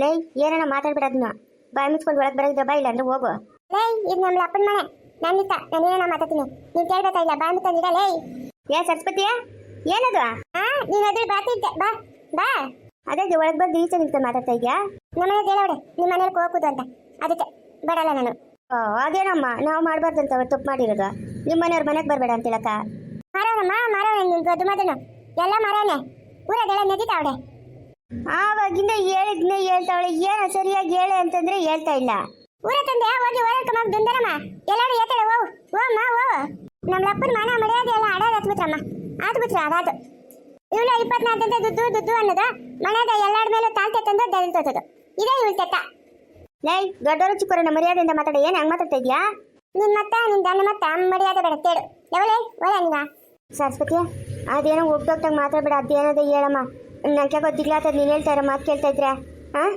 ಲೇ ಏನೋ ಮಾತಾಡ್ಬೇಡ ಅದನ್ನ ಬಾಯಿ ಮುಚ್ಕೊಂಡು ಒಳಗೆ ಬರೋದ್ರ ಬಾ ಇಲ್ಲ ಅಂದ್ರೆ ಹೋಗು. ಲೈ ಇದು ನಮ್ಮ ಅಪ್ಪನ ಮನೆ. ನನ್ನಿಷ್ಟ ನಾನು ಏನೋ ಮಾತಾಡ್ತೀನಿ. ನೀನ್ ಕೇಳ್ಬೇಕಾಗಿಲ್ಲ ಬಾ ಮುತ್ತಂದಿರ ಲೈ. ಏ ಸರಸ್ವತಿಯ ಏನದು? ಹಾ ನೀನು ಅದ್ರ ಬಾತಿದ್ದೆ ಬಾ ಬಾ. ಅದೇ ಒಳಗೆ ಬಂದು ಈಚೆ ನಿಂತು ಮಾತಾಡ್ತಾ ಇದೆಯಾ? ನಮ್ಮನೆ ಹೇಳೋಡೆ ನಿಮ್ಮ ಮನೇಲಿ ಹೋಗುದು ಅಂತ. ಅದಕ್ಕೆ ಬರಲ್ಲ ನಾನು. ಓ ಅದೇನಮ್ಮ ನಾವು ಮಾಡಬಾರ್ದಂತ ಅವ್ರು ತಪ್ಪು ಮಾಡಿರೋದು. ನಿಮ್ಮ ಮನೆಯವ್ರ ಮನೆಗೆ ಬರಬೇಡ ಅಂತೇಳಕ್ಕ ಮಾರೋನಮ್ಮ ಮಾರೋಣ ನಿನ್ ಅದು ಮದನು ಎಲ್ಲ ಮಾರೋನೆ ಊರದೆಲ್ಲ ನೆಗಿತಾವಡೆ ಆವಾಗಿಂದ ಹೇಳಿದ್ನೆ ಹೇಳ್ತಾಳೆ ಏನು ಸರಿಯಾಗಿ ಹೇಳೆ ಅಂತಂದ್ರೆ ಹೇಳ್ತಾ ಇಲ್ಲ. ಊರ ತಂದೆ ಹೋಗಿ ಓಡಾಡ್ಕ ಮಗ ದುಂದರಮ್ಮ. ಎಲ್ಲಾರು ಏತಾಳೆ ಓ ಓಮ್ಮ ಓ. ನಮ್ಮ ಅಪ್ಪನ ಮನ ಮರ್ಯಾದೆ ಎಲ್ಲ ಅಡಾದ ಹತ್ಬಿಟ್ರಮ್ಮ ಆತ್ ಬಿಟ್ರ ಅದಾದು ಇವಳ ಇಪ್ಪತ್ನಾಲ್ಕು ಗಂಟೆ ದುಡ್ಡು ದುಡ್ಡು ಅನ್ನೋದು ಮನೆಯದ ಎಲ್ಲಾರ ಮೇಲೂ ತಾಳ್ತೆ ತಂದು ದಲಿತೋದು ಇದೇ ಇವಳು ತೆತ್ತ ಲೈ ದೊಡ್ಡವರು ನಮ್ಮ ಮರ್ಯಾದೆಯಿಂದ ಮಾತಾಡ ಏನು ಹಂಗೆ ಮಾತಾಡ್ತಾ ಇದೆಯಾ? ನಿನ್ ಮತ್ತ ನಿನ್ ದನ್ನ ಮತ್ತ ಮರ್ಯಾದೆ ಬೇಡ ತೇಡು ಯಾವಲೇ ಒಳ್ಳೆ ನೀವ ಸರಸ್ವತಿ ಅದೇನೋ ಹೋಗ್ದೋಗ್ದಾಗ ಮಾತಾಡಬೇಡ ಅದೇನದ ಹೇಳಮ್ಮ. ನಂಗೆ ಗೊತ್ತಿಗ್ಲಾತದ ನೀನು ಹೇಳ್ತಾ ಇರೋ ಮಾತು ಕೇಳ್ತಾ ಇದ್ರೆ. ಹಾಂ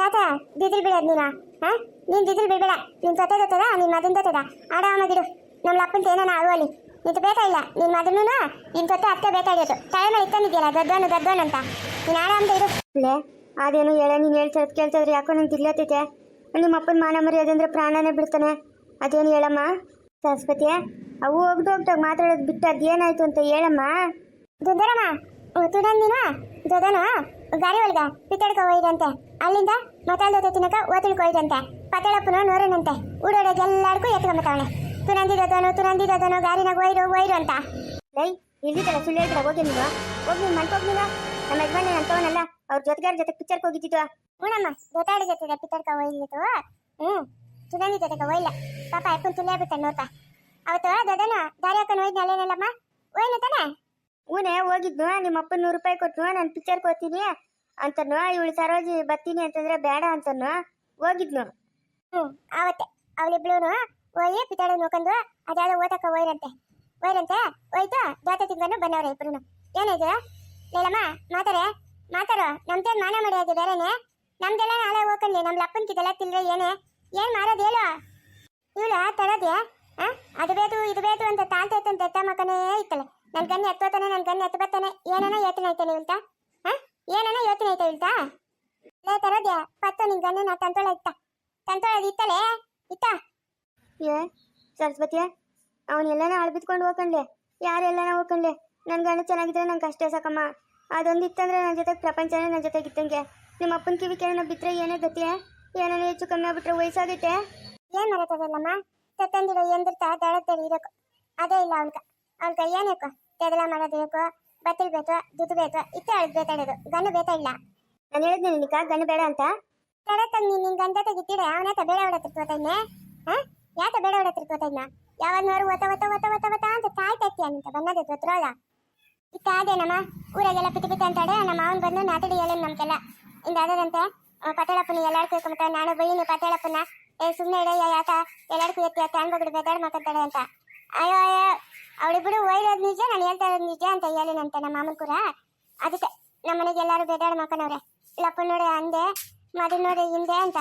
ಯಾಕ? ಬಿದಿರು ಬಿಡೋದು ನೀನು? ಹಾಂ ನೀನು ಬಿದಿರು ಬಿಡಬೇಡ ನಿನ್ ಜೊತೆ ಗೊತ್ತದ ನಿನ್ ಮದನ್ ಜೊತೆದ ಬಿಡು ನಮ್ಮ ಅಪ್ಪನ ಏನಾನ ಆಗೋಲಿ ನಿಂತು ಬೇಕಾ ಇಲ್ಲ? ನಿನ್ ಮದನು ನಿನ್ ಜೊತೆ ಅತ್ತೆ ಬೇಕಾಗಿತ್ತು ಮೇಲೆ ಇತ್ತಂದಿದ್ಯಲ್ಲ ದೊಡ್ಡವನು ದೊಡ್ಡವನು ಅಂತ. ನೀನ್ ಆರಾಮ್ದ ಇರು. ಲೇ ಅದೇನು ಹೇಳ ನೀನು ಹೇಳ್ತಾ ಕೇಳ್ತಾ ಇದ್ರೆ ಯಾಕೋ ನಂಗೆ ತಿರ್ಲತ್ತೈತೆ ನಿಮ್ಮ ಅಪ್ಪನ ಮಾನ ಮರ್ಯಾದೆ ಅಂದ್ರೆ ಪ್ರಾಣನೇ ಬಿಡ್ತಾನೆ. ಅದೇನು ಹೇಳಮ್ಮ? ಸರಸ್ವತಿ ಅವು ಹೋಗ್ದೋಗ್ದಾಗ ಮಾತಾಡೋದು ಬಿಟ್ಟು ಅದೇನಾಯ್ತು ಅಂತ ಹೇಳಮ್ಮ? ದುಡ್ಡರಮ್ಮ ತುಡನ್ ನೀನು? ಗಾರಿ ಒಳಗ ಪಿತ್ತಡ್ಕ ಹೋಯ್ದಂತೆ ಅಲ್ಲಿಂದ ಮತಾಲ್ದೋತೆ ತಿನ್ನಕ ಓತಿಳ್ಕ ಹೋಯ್ದಂತೆ ಪತಳಪ್ಪನ ನೋರನಂತೆ. ಊಡೋಡಗೆ ಎತ್ಕೊಂಬತ್ತವಣೆ ತುನಂದಿ ದೊದನು ತುನಂದಿ ದೊದನು ಗಾರಿನಾಗ ಒಯ್ರು ಒಯ್ರು ಅಂತ. ಲೈ ಇಲ್ಲಿದ್ದಲ್ಲ ಸುಳ್ಳು ಹೇಳ್ತಾರೆ? ಹೋಗಿ ನೀನು. ಹೋಗಿ ನೀನು ಮನ್ಕೋಗಿ ನೀನು. ನಮ್ಮ ಯಜಮಾನಿ ಅಂತವನಲ್ಲ ಅವ್ರ ಜೊತೆಗಾರ ಜೊತೆ ಪಿಕ್ಚರ್ಗೆ ಹೋಗಿದ್ದಿದ್ದು. ಹೂನಮ್ಮ ಜೊತಾಡಿ ಜೊತೆ ಪಿತ್ತಡ್ಕ ಒಯ್ಲಿತ್ತು ಹ್ಞೂ ತುನಂದಿ ಜೊತೆಗೆ ಒಯ್ಲ. ಪಾಪ ಅಪ್ಪನ ತುಲ್ಯ ಬಿಟ್ಟ ನೋಡ್ತಾ. ಅವತ್ತು ದೊದನು ದಾರಿ ಹಾಕೊಂಡು ಒಯ್ದು ಅಲ್ಲೇನಲ್ಲಮ್ಮ? ಒಯ್ನು ತಾನೆ? ಊನೇ ಹೋಗಿದ್ನು, ನಿಮ್ಮ ಅಪ್ಪ ನೂರು ರೂಪಾಯಿ ಕೊಟ್ಟು ನಾನು ಪಿಕ್ಚರ್ ಕೊತೀನಿ ಅಂತನು, ಇವಳು ಸರೋಜಿ ಬರ್ತೀನಿ ಅಂತಂದ್ರೆ ಬೇಡ ಅಂತನು, ಹೋಗಿದ್ನು. ಹ್ಞೂ ಆವತ್ತೆ ಅವಳಿಬ್ಳು ಹೋಯಿ ಪಿತ್ತಾಡಿ ನೋಡ್ಕೊಂಡು ಅದ್ಯಾವುದೋ ಓದಕ್ಕ ಹೋಯ್ರಂತೆ. ಹೋಯ್ರಂತೆ, ಹೋಯ್ತು ಜಾತ ತಿಂಗಳು ಬಂದವ್ರೆ ಇಬ್ರು ಏನಿದು ಹೇಳಮ್ಮ ಮಾತಾರೆ ಮಾತಾರೋ ನಮ್ದೇನ್ ಮಾನ ಮಾಡಿಯಾಗಿ ಬೇರೆನೆ? ನಮ್ದೆಲ್ಲ ನಾಳೆ ಹೋಗ್ಕಂಡಿ ನಮ್ ಲಪ್ಪನ್ಕಿದೆಲ್ಲ ತಿಲ್ರೆ ಏನೇ? ಏನ್ ಮಾಡೋದು ಹೇಳು? ಇವಳ ತರೋದೇ ಅದು ಬೇಕು, ಇದು ಬೇಕು ಅಂತ ತಾಳ್ತೈತಂತೆ ಅಂತ ಎತ್ತ ಮಕ್ಕನೇ ಇತ್ತಲ್ಲ. ನನ್ ಕಣ್ಣು ಎತ್ತೋತಾನೆ ನನ್ನ ಗನ್ನ ಎತ್ತ ಬರ್ತಾನೆ ಏನನ ಯೋಚನೆ ಐತಾನೆ ಅಂತ ಆ ಏನನ ಯೋಚನೆ ಐತೆ ಇಲ್ತಾ ಲೇ ತರೋದ್ಯ? ಪತ್ತು ನಿನ್ ಗನ್ನ ತಂತೊಳ ಇತ್ತ. ತಂತೊಳ ಇತ್ತಲೇ? ಇತ್ತ? ಏ ಸರಸ್ವತಿ ಅವನೆಲ್ಲನ ಅಳ್ಬಿತ್ಕೊಂಡು ಹೋಗ್ಕೊಂಡ್ಲೆ? ಯಾರೆಲ್ಲನ ಹೋಗ್ಕೊಂಡ್ಲೆ? ನನ್ನ ಗಂಡ ಚೆನ್ನಾಗಿದ್ರೆ ನಂಗೆ ಅಷ್ಟೇ ಸಾಕಮ್ಮ. ಅದೊಂದು ಇತ್ತಂದ್ರೆ ನನ್ನ ಜೊತೆ ಪ್ರಪಂಚನೇ ನನ್ನ ಜೊತೆಗೆ ಇತ್ತಂಗೆ ನಿಮ್ಮ ಅಪ್ಪನ ಕಿವಿ ಕೇಳೋಣ ಬಿತ್ತರೆ ಏನೇ ಗತಿಯ ಏನೇನೋ ಹೆಚ್ಚು ಕಮ್ಮಿ ಆಗ್ಬಿಟ್ರೆ ವಯಸ್ಸಾಗೈತೆ? ಏನ್ ಮರತದಲ್ಲಮ್ಮ ತತ್ತಂದಿರೋ ಎಂದಿರ್ತಾ ದಳದಲ್ಲಿ ಇರಬೇಕು ಅದೇ ಇಲ್ಲ ಅವನ್ಕ. ಅವನ್ಕ ಏನಕ್ಕೋ ತೆದಲ ಮಾಡೋದು ಬೇಕು ಬತ್ತಿ ಬೇಕು ದುಡ್ಡು ಬೇಕು ಇತ್ತ ಬೇತಾಡೋದು ಗಣ್ಣು ಬೇತಾ ಇಲ್ಲ? ನಾನು ಹೇಳಿದ್ನೆ ನಿನಕ? ಗಣ್ಣು ಬೇಡ ಅಂತ? ತಡತಂಗ್ ನೀನ್ ನಿನ್ ಗಂಡ ತೆಗಿತೀಡೆ ಅವನಾತ ಬೇಡ ಹೊಡತಿರ್ಕೋತೈನೆ ಹಾ? ಯಾತ ಬೇಡ ಹೊಡತಿರ್ಕೋತೈನ ನೋರು ಒತ್ತ ಒತ್ತ ಒತ್ತ ಒತ್ತ ಒತ್ತ ಅಂತ ಕಾಯ್ತೈತಿ ಅಂತ ಬನ್ನದ ತೋತ್ರೋಳ ಇತ್ತ ಅದೇನಮ್ಮ ಊರಾಗೆಲ್ಲ ಪಿತಿ ಪಿತ ಅಂತಾಡೆ ನಮ್ಮ ಅವನ್ ಬಂದು ನಾತಡಿ ಹೇಳಿ ನಮ್ಗೆಲ್ಲ ಇಂದ ಪಟೇಳಪ್ಪನ ಎಲ್ಲಾರು ಕೇಳ್ಕೊಂಬತ್ತ ನಾನು ಬೈನಿ ಪಟೇಳಪ್ಪನ ಏ ಸುಮ್ಮನೆ ಇಡ ಯಾತ ಎಲ್ಲಾರು ಎತ್ತಿ ಅತ್ತ ಅನ್ಬಗ್ಡು ಬೇದಾಡ್ ಮಾತಾಡ್ತಾಳೆ ಅಂತ. ಅಯ್ಯೋ ಅಯ್ಯೋ ಅವಳಿಬ್ರು ಒಯ್ರೋದು ನಿಜ, ನಾನು ಹೇಳ್ತಾ ಇರೋದು ನಿಜ ಅಂತ ಹೇಳಿನಂತೆ ನಮ್ಮ ಮಾಮನ್ ಕೂಡ? ಅದಕ್ಕೆ ನಮ್ಮ ಮನೆಗೆ ಎಲ್ಲರೂ ಬೇದಾಡ್ ಮಾಕನವ್ರೆ ಲಪ್ಪ ನೋಡಿ ಅಂದೆ ಮದು ನೋಡಿ ಹಿಂದೆ ಅಂತ.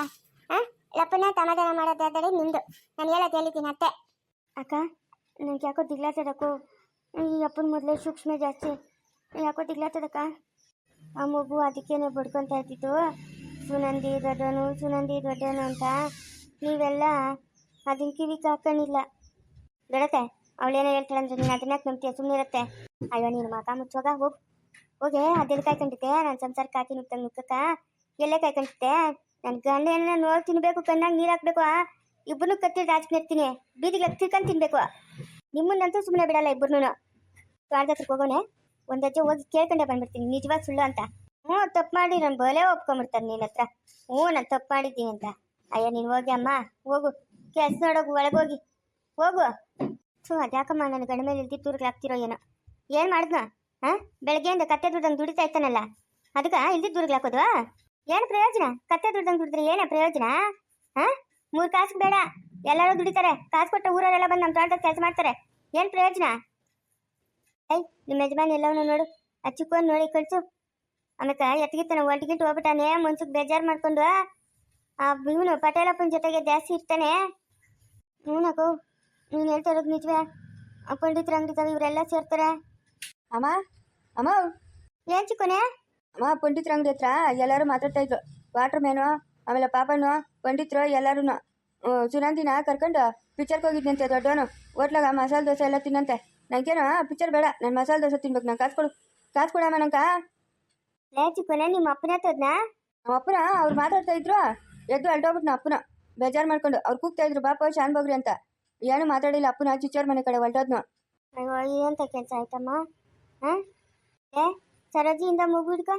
ಹಾ? ಲಪ್ಪನ ಸಮಾಧಾನ ಮಾಡೋದಾದರೆ ನಿಂದು. ನಾನು ಹೇಳೋದು ಹೇಳಿದ್ದೀನಿ ಅತ್ತೆ ಅಕ್ಕ ನನಗೆ ಯಾಕೋ ದಿಗ್ಲಾತದಕ್ಕೂ ಈ ಅಪ್ಪನ ಮೊದಲೇ ಸೂಕ್ಷ್ಮ ಜಾಸ್ತಿ. ಯಾಕೋ ದಿಗ್ಲಾತದಕ್ಕ ಆ ಮಗು ಅದಕ್ಕೇನೆ ಬಡ್ಕೊತಾ ಇರ್ತಿತ್ತು. ಸುನಂದಿ ದೊಡ್ಡನು ಸುನಂದಿ ದೊಡ್ಡನು ಅಂತ. ನೀವೆಲ್ಲ ಅದನ್ನ ಕಿವಿ ಕಾಕೊಂಡಿಲ್ಲ ಗಡತೆ ಅವಳೇನೋ ಹೇಳ್ತಾಳೆ ಅಂದ್ರೆ ನೀನು ಅದನ್ನ ನಂಬ್ತೀಯ? ಸುಮ್ಮನೆ ಇರುತ್ತೆ. ಅಯ್ಯೋ, ನೀನು ಮಾತಾ ಮುಚ್ಚೋಗ, ಹೋಗು. ಹೋಗೆ, ಅದೆಲ್ಲಿ ಕಾಯ್ಕೊಂಡಿದ್ದೆ? ನಾನು ಸಂಸಾರಕ್ಕೆ ಹಾಕಿ ನುಗ್ತಂಗೆ ಮುಖಕ್ಕ ಎಲ್ಲೇ ಕಾಯ್ಕೊಂಡಿದ್ದೆ? ನನ್ನ ಗಂಡ ಏನ ನೋಡಿ ತಿನ್ಬೇಕು, ಕಣ್ಣಾಗ ನೀರ್ ಹಾಕ್ಬೇಕು ಇಬ್ಬರು ಕತ್ತಿ ರಾಜ್ ಇರ್ತೀನಿ. ಬೀದಿಗೆ ತಿರ್ಕೊಂಡು ತಿನ್ಬೇಕು. ನಿಮ್ಮನ್ನಂತೂ ಸುಮ್ಮನೆ ಬಿಡಲ್ಲ ಇಬ್ಬರು ಹತ್ರಕ್ಕೆ ಹೋಗೋಣ. ಒಂದು ಅಜ್ಜೆ ಹೋಗಿ ಕೇಳ್ಕೊಂಡೆ ಬಂದ್ಬಿಡ್ತೀನಿ. ನಿಜವಾಗ ಸುಳ್ಳು ಅಂತ. ಹ್ಞೂ, ತಪ್ಪು ಮಾಡಿ ನಾನು ಬಲೆ ಒಪ್ಕೊಂಬಿಡ್ತಾರೆ ನಿನ್ನ ಹತ್ರ. ಹ್ಞೂ, ನಾನು ತಪ್ಪು ಮಾಡಿದ್ದೀನಿ ಅಂತ. ಅಯ್ಯ, ನೀನು ಹೋಗಿ ಅಮ್ಮ. ಹೋಗು. ಕೆಲಸ ನೋಡೋಗು ಒಳಗೋಗಿ ಹೋಗು. ಸೊ ಅದ್ಯಾಕಮ್ಮ ನನ್ನ ಗಂಡ ಮೇಲೆ ಇಲ್ದಿ ಹಾಕ್ತಿರೋ ಏನೋ? ಏನ್ ಮಾಡಿದ್ನ? ಹಾಂ ಬೆಳಗ್ಗೆಯಿಂದ ಕತ್ತೆ ದುಡ್ದಂಗೆ ದುಡಿತಾ ಇರ್ತಾನಲ್ಲ. ಅದಕ್ಕೆ ಇಲ್ದಿ ದೂರಿಗೆ ಹಾಕೋದು ಏನು ಪ್ರಯೋಜನ? ಕತ್ತೆ ದುಡ್ದಂಗೆ ದುಡಿದ್ರೆ ಏನೇ ಪ್ರಯೋಜನ? ಹಾಂ ಮೂರು ಕಾಸು ಬೇಡ. ಎಲ್ಲರೂ ದುಡಿತಾರೆ. ಕಾಸು ಕೊಟ್ಟ ಊರವರೆಲ್ಲ ಬಂದು ನಮ್ಮ ತೋಟದಾಗ ಕೆಲಸ ಮಾಡ್ತಾರೆ. ಏನು ಪ್ರಯೋಜನ? ಐ ನಿಮ್ಮ ಯಜಮಾನಿ ಎಲ್ಲವನ್ನೂ ನೋಡು. ಚಿಕ್ಕವನ್ ನೋಡಿ ಕಳ್ಸು. ಆಮೇಲೆ ಎತ್ತಗಿತ್ತಾನೆ ಒಂಟಿಗಿಟ್ಟು ಹೋಗ್ಬಿಟ್ಟಾನೆ, ಮನ್ಸಿಗೆ ಬೇಜಾರು ಮಾಡ್ಕೊಂಡು, ಆ ಇವನು ಪಟೇಲಪ್ಪನ ಜೊತೆಗೆ ಜಾಸ್ತಿ ಇರ್ತಾನೆ. ಹ್ಞೂನಕ್ಕೋ ನೀನು ಹೇಳ್ತಾ ಇರೋದು ನಿಜವೇ? ಆ ಪಂಡಿತರ ಅಂಗಡಿ ಇವರೆಲ್ಲ ಸೇರ್ತಾರೆ? ಅಮ್ಮ ಅಮ್ಮ. ಏನ್ ಚಿಕ್ಕನೆ? ಅಮ್ಮ ಪಂಡಿತರ ಅಂಗಡಿ ಹತ್ರ ಎಲ್ಲರೂ ಮಾತಾಡ್ತಾ ಇದ್ರು. ವಾಟರ್ ಮ್ಯಾನು ಆಮೇಲೆ ಪಾಪನು ಪಂಡಿತರು ಎಲ್ಲರೂ ಸುನಂದಿನ ಕರ್ಕೊಂಡು ಪಿಕ್ಚರ್ಗೆ ಹೋಗಿದ್ನಂತೆ ದೊಡ್ಡವನು. ಹೋಟ್ಲಾಗ ಮಸಾಲೆ ದೋಸೆ ಎಲ್ಲ ತಿನ್ನಂತೆ. ನಂಗೇನು ಪಿಕ್ಚರ್ ಬೇಡ. ನಾನು ಮಸಾಲೆ ದೋಸೆ ತಿನ್ಬೇಕು. ನಂಗೆ ಕಾಸು ಕೊಡು. ಕಾಸು ಕೊಡಮ್ಮ ನಂಕ ಲೇ ಚಿಕ್ಕನೆ ನಿಮ್ಮ ಅಪ್ಪನ ಹತ್ತದ್ನ ನಮ್ಮ ಅಪ್ಪನ ಅವ್ರು ಮಾತಾಡ್ತಾ ಇದ್ರು. ಎದ್ದು ಅಲ್ಟೋಗ್ಬಿಟ್ಟು ನಮ್ಮ ಅಪ್ಪನ. ಬೇಜಾರು ಮಾಡ್ಕೊಂಡು. ಅವ್ರು ಕೂಗ್ತಾ ಇದ್ರು. ಬಾಪ ಶಾನ್ ಬೋಗ್ರಿ ಅಂತ. ಏನು ಮಾತಾಡಿಲ್ಲ, ಅಪ್ಪನ ಚಿಚ್ಚೋರ್ ಮನೆ ಕಡೆ ಹೊಲ್ಟೋದ್ನ ಅಯ್ಯೋ ಎಂತ ಕೆಲಸ ಆಯ್ತಮ್ಮ? ಹಾಂ? ಏ, ಸರೋಜಿಯಿಂದ ಮಗು ಹಿಡ್ಕ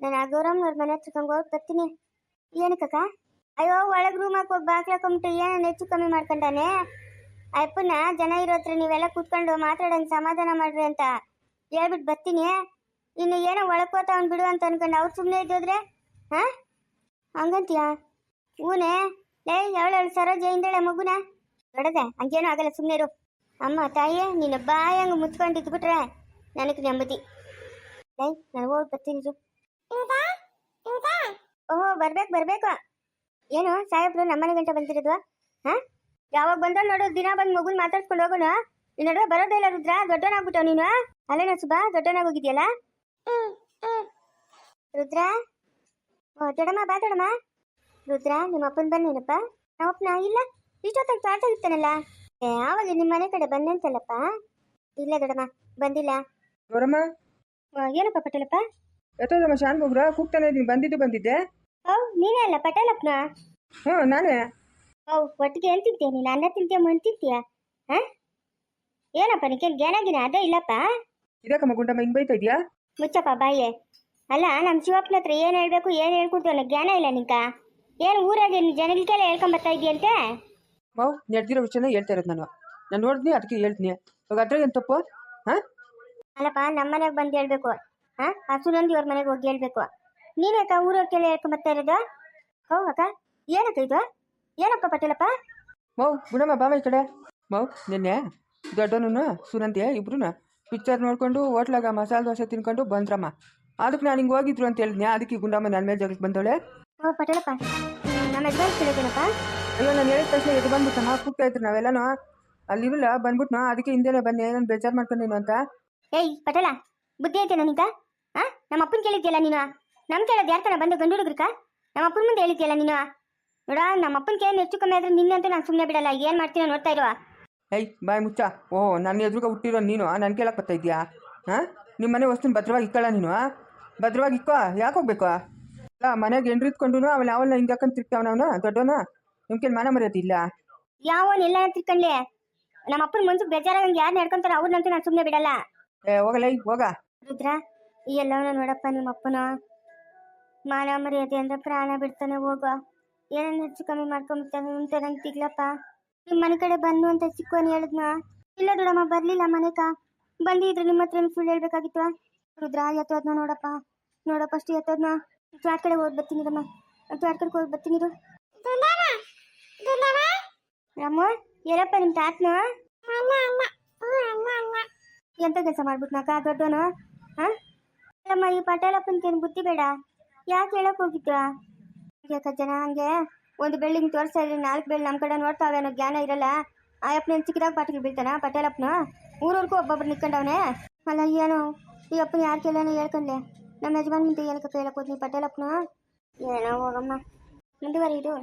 ನಾನು ಆ ಗೌರಮ್ಮನವ್ರ ಮನೆ ಹತ್ರಕೊಂಡು ಹೋಗಿ ಬರ್ತೀನಿ. ಏನಕ್ಕಕ್ಕ ಅಯ್ಯೋ, ಒಳಗೆ ರೂಮ್ ಹಾಕೋಗಿ ಬಾಕ್ಲಾಕೊಂಬಿಟ್ಟು ಏನೋ ಹೆಚ್ಚು ಕಮ್ಮಿ ಮಾಡ್ಕೊಂಡಾನೆ? ಅಪ್ಪನ ಜನ ಇರೋ ಹತ್ರ ನೀವೆಲ್ಲ ಕೂತ್ಕೊಂಡು ಮಾತಾಡಂಗೆ ಸಮಾಧಾನ ಮಾಡ್ರಿ ಅಂತ ಹೇಳ್ಬಿಟ್ಟು ಬರ್ತೀನಿ. ಇನ್ನು ಏನೋ ಒಳಕೋತ ಅವ್ನು ಬಿಡು ಅಂತ ಅನ್ಕೊಂಡು ಅವ್ರು ಸುಮ್ಮನೆ ಇದ್ದೋದ್ರೆ ಹಾಂ? ಹಂಗಂತೀಯಾ? ಹೂನೇ? ಲೇ ಎವಳೆ ಸರೋಜ ಹಿಂದಳೆ ಮಗುನ? ದೊಡ್ಡದೆ ಹಂಗೇನೂ ಆಗಲ್ಲ ಸುಮ್ಮನೆ ಇರು. ಅಮ್ಮ ತಾಯಿ ನಿನ್ನ ಬಾಯಂಗ ಮುಚ್ಕೊಂಡು ಇದ್ಬಿಟ್ರೆ ನನಗೆ ನೆಮ್ಮದಿ. ಲೈ ನಾನು ಹೋಗಿ ಬರ್ತೀನಿ ಇರು. ಓಹೋ ಬರ್ಬೇಕು ಬರ್ಬೇಕು. ಏನು ಸಾಹೇಬ್ರು ನಮ್ಮನೆ ಗಂಟೆ ಬಂದಿರೋದು? ಹಾ? ಯಾವಾಗ ಬಂದ ನೋಡು ದಿನ ಬಂದು ಮಗುನ್ ಮಾತಾಡ್ಕೊಂಡು ಹೋಗೋಣ ಈ ನಡುವೆ ಬರೋದೇ ಇಲ್ಲ ರುದ್ರ. ದೊಡ್ಡನಾಗ್ಬಿಟ್ಟವ್ ನೀನು. ಅಲ್ಲೇನ ಸುಬಾ ದೊಡ್ಡನಾಗ್ ಹೋಗಿದ್ಯಲ್ಲ? ರುದ್ರ? ಓ ದೊಡ್ಡಮ್ಮ ಬಾ ದೊಡ್ಡಮ್ಮ. ರುದ್ರ ನಿಮ್ಮ ಅಪ್ಪನ ಬನ್ನೇನಪ್ಪ ನಮ್ಮಪ್ಪನ? ಇಲ್ಲ? ಇಷ್ಟೊತ್ತಾಗ ತಾಟಾಗಿರ್ತಾನಲ್ಲ ಏ ಆವಾಗ ನಿಮ್ಮ ಮನೆ ಕಡೆ ಬಂದಂತಲ್ಲಪ್ಪ? ಇಲ್ಲ ದೊಡಮ್ಮ ಬಂದಿಲ್ಲ. ಗೌರಮ್ಮ ಏನಪ್ಪ ಪಟೇಲಪ್ಪ? ಎತ್ತೋದಮ್ಮ ಶಾನ್ ಬೋಗ್ರ ಕೂಗ್ತಾನೆ ಇದ್ದೀನಿ ಬಂದಿದ್ದು ಬಂದಿದ್ದೆ. ಹೌ ನೀನೇ ಅಲ್ಲ ಪಟೇಲಪ್ಪನ? ಹ್ಞೂ ನಾನೇ. ಹೌ ಒಟ್ಟಿಗೆ ಏನು ತಿಂತೀಯ ನೀನು? ಅನ್ನ ತಿಂತೀಯ ಮಣ್ಣು ತಿಂತೀಯ? ಹಾಂ? ಏನಪ್ಪ ನಿಕ್ಕೆ ಜ್ಞಾನಾಗಿನ ಅದೇ ಇಲ್ಲಪ್ಪ? ಇದಕ್ಕಮ್ಮ ಗುಂಡಮ್ಮ ಹಿಂಗೆ ಬೈತಾ ಇದೆಯಾ ಮುಚ್ಚಪ್ಪ ಬಾಯೇ. ಅಲ್ಲ ನಮ್ಮ ಶಿವಪ್ಪನ ಹತ್ರ ಏನು ಹೇಳಬೇಕು ಏನು ಹೇಳ್ಕೊಡ್ತೀವಲ್ಲ ಜ್ಞಾನ ಇಲ್ಲ ನಿಂಕ ಏನು ಊರಾಗೆ ಜನಗಳಿಗೆಲ್ಲ ಹೇಳ್ಕೊಂಬರ್ತಾ ಇದೆಯಂತೆ? ಮಾವು ನಡೆದಿರೋ ವಿಷಯನ ಹೇಳ್ತಾ ಇರೋದು ನಾನು. ನಾನು ನೋಡಿದ್ನಿ ಅದಕ್ಕೆ ಹೇಳ್ತೀನಿ ಇವಾಗ ಅದ್ರಾಗ ಏನು ತಪ್ಪು? ಹಾಂ? ಅಲ್ಲಪ್ಪ ನಮ್ಮ ಮನೆಗೆ ಬಂದು ಹೇಳ್ಬೇಕು. ಹಾ? ಆ ಸುನಂದಿ ಅವ್ರ ಮನೆಗೆ ಹೋಗಿ ಹೇಳ್ಬೇಕು. ನೀನಕ್ಕ ಊರವ್ರಿಗೆಲ್ಲ ಹೇಳ್ಕೊಂಬರ್ತಾ ಇರೋದು? ಹೋ ಅಕ್ಕ. ಏನಕ್ಕ ಇದು? ಏನಪ್ಪ ಪಟೇಲಪ್ಪ? ಮೌ ಗುಣಮ್ಮ ಬಾಮ ಈ ಕಡೆ. ಮೌ ನಿನ್ನೆ ದೊಡ್ಡವನು ಸುನಂತಿ ಇಬ್ರು ಪಿಕ್ಚರ್ ನೋಡ್ಕೊಂಡು ಹೋಟ್ಲಾಗ ಮಸಾಲೆ ದೋಸೆ ತಿನ್ಕೊಂಡು ಬಂದ್ರಮ್ಮ. ಅದಕ್ಕೆ ನಾನು ಹಿಂಗೆ ಹೋಗಿದ್ರು ಅಂತ ಹೇಳಿದ್ನಿ ಅದಕ್ಕೆ ಗುಂಡಮ್ಮ ನನ್ನ ಮೇಲೆ ಜಗಕ್ಕೆ ಬಂದವಳೆ? ಓ ಪಟೇಲಪ್ಪ. ನಮ್ಮ ಯಜಮಾನ್ ಕೇಳಿದ್ದೇನಪ್ಪ ಅಯ್ಯೋ ನಾನು ಹೇಳಿದ ತಕ್ಷಣ ಎದ್ದು ನಾವು ಕೂಗ್ತಾ ಇದ್ರು ನಾವೆಲ್ಲನೂ. ಅಲ್ಲಿರಲ್ಲ ಬಂದ್ಬಿಟ್ನೋ. ಅದಕ್ಕೆ ಹಿಂದೆನೇ ಬನ್ನಿ ನಾನು ಬೇಜಾರು ನೀನು ಅಂತ. ಏಯ್ ಪಟೇಲ ಬುದ್ಧಿ ಐತೆ ನನಗ? ಆ? ನಮ್ಮ ಅಪ್ಪನ ಕೇಳಿದ್ಯಲ್ಲ ನೀನು? ನಮ್ ಕೇಳೋದು ಯಾರ ತನ ಬಂದು ಗಂಡು ಹುಡುಗ್ರಕ? ನಮ್ಮ ಅಪ್ಪನ ಮುಂದೆ ಹೇಳಿದ್ಯಲ್ಲ ನೀನು? ನೋಡ ನಮ್ಮ ಅಪ್ಪನ ಕೇಳಿ ಹೆಚ್ಚು ಕಮ್ಮಿ ಆದ್ರೆ ನಿನ್ನಂತೂ ನಾನು ಸುಮ್ಮನೆ ಬಿಡಲ್ಲ. ಏನ್ ಮಾಡ್ತೀನೋ ನೋಡ್ತಾ ಇರುವ. ಏಯ್ ಬಾಯ್ ಮುಚ್ಚ. ಓಹ್ ನನ್ನ ಎದುರುಗ ಹುಟ್ಟಿರೋ ನೀನು ನಾನು ಕೇಳಕ್ಕೆ ಬರ್ತಾ ಇದ್ಯಾ ಹಾಂ ನಿಮ್ಮ ಮನೆ ವಸ್ತುನ ಭದ್ರವಾಗಿ ಇಕ್ಕಳ ನೀನು? ಭದ್ರವಾಗಿ ಇಕ್ಕೋ ಯಾಕೆ ಹೋಗ್ಬೇಕು? ಅಲ್ಲ ಮನೆಗೆ ಎಂಡ್ರಿತ್ಕೊಂಡು ಅವನ ಯಾವ ಅವನ್ನ ಹಿಂಗೆ ಹಾಕೊಂಡು ತಿರ್ತಾವನವನು ದೊಡ್ಡವನು? ನಿಮ್ಗೇನು ಮಾನ ಮರ್ಯಾದೆ ಇಲ್ಲ? ಯಾವನ್ ಎಲ್ಲ ತಿರ್ಕೊಂಡ್ಲಿ ನಮ್ಮ ಅಪ್ಪನ ಮನ್ಸು ಬೇಜಾರಾಗಂಗೆ ಯಾರು ನಡ್ಕೊಂತಾರ ಅವ್ರನ್ನಂತೂ ನಾನು ಸುಮ್ಮನೆ ಬಿಡಲ್ಲ. ಏ ಹೋಗಲ್ಲ ಏಯ್ ಹೋಗ. ರುದ್ರ ಈ ಎಲ್ಲವನ್ನ ನೋಡಪ್ಪ ನಿಮ್ಮ ಅಪ್ಪನ. ಮಾನ ಮರ್ಯಾದೆ ಅಂದ್ರೆ ಪ್ರಾಣ ಬಿಡ್ತಾನೆ ಹೋಗೋ. ಏನನ್ನ ಹೆಚ್ಚು ಕಮ್ಮಿ ಮಾಡ್ಕೊಂಬಿಡ್ತಾನೆ ಅಂತ ನಂಗೆ ತಿಗ್ಲಪ್ಪ. ನಿಮ್ಮ ಮನೆ ಕಡೆ ಬಂದು ಅಂತ ಚಿಕ್ಕವನು ಹೇಳಿದ್ನ? ಇಲ್ಲ ದೊಡಮ್ಮ ಬರ್ಲಿಲ್ಲ ಮನೆಕ. ಬಂದಿದ್ರೆ ನಿಮ್ಮ ಹತ್ರ ಸುಳ್ಳು ಹೇಳ್ಬೇಕಾಗಿತ್ತು ರುದ್ರ ಎತ್ತೋದ್ನ ನೋಡಪ್ಪ. ನೋಡಪ್ಪ ಅಷ್ಟು ಎತ್ತೋದ್ನ. ತ್ವಾಟ ಕಡೆ ಹೋಗಿ ಬರ್ತೀನಿ ರಮ್ಮ ತ್ವಾಟ ಕಡೆ ಹೋಗಿ ಬರ್ತೀನಿ ರಮ್ಮ ಏನಪ್ಪ ನಿಮ್ಮ ತಾತನ? ಎಂತ ಕೆಲಸ ಮಾಡ್ಬಿಟ್ನಾಕ ದೊಡ್ಡವನು? ಹಾಂ ಅಲ್ಲಮ್ಮ ಈ ಪಟೇಲಪ್ಪನ್ಕೇನು ಬುದ್ಧಿ ಬೇಡ. ಯಾಕೆ ಹೇಳಕ್ ಹೋಗಿದ್ರಾ ಯಾಕ ಜನ ಹಂಗೆ. ಒಂದು ಬೆಳ್ಳಿಂಗ್ ತೋರಿಸ್ತಾ ಇದ್ರೆ ನಾಲ್ಕು ಬೆಳ್ಳಿ ನಮ್ಮ ಕಡೆ ನೋಡ್ತಾವೆ ಅನ್ನೋ ಜ್ಞಾನ ಇರಲ್ಲ. ಆ ಅಪ್ಪನ ಚಿಕ್ಕದಾಗ ಪಾಟಿಗೆ ಬೀಳ್ತಾನ ಪಟೇಲಪ್ಪನ? ಊರವ್ರಿಗೂ ಒಬ್ಬೊಬ್ರು ನಿಕ್ಕೊಂಡವನೆ ಅಲ್ಲ ಏನು? ಈ ಅಪ್ಪನ ಯಾರು ಕೇಳೋಣ ಹೇಳ್ಕೊಂಡ್ಲೆ. ನಮ್ಮ ಯಜಮಾನ್ ಮುಂದೆ ಏನಕ್ಕೆ ಕೇಳಕ್ ಹೋದ್ನಿ ಪಟೇಲಪ್ಪನ? ಏನೋ ಹೋಗಮ್ಮ. ಮುಂದುವರಿ ಇದು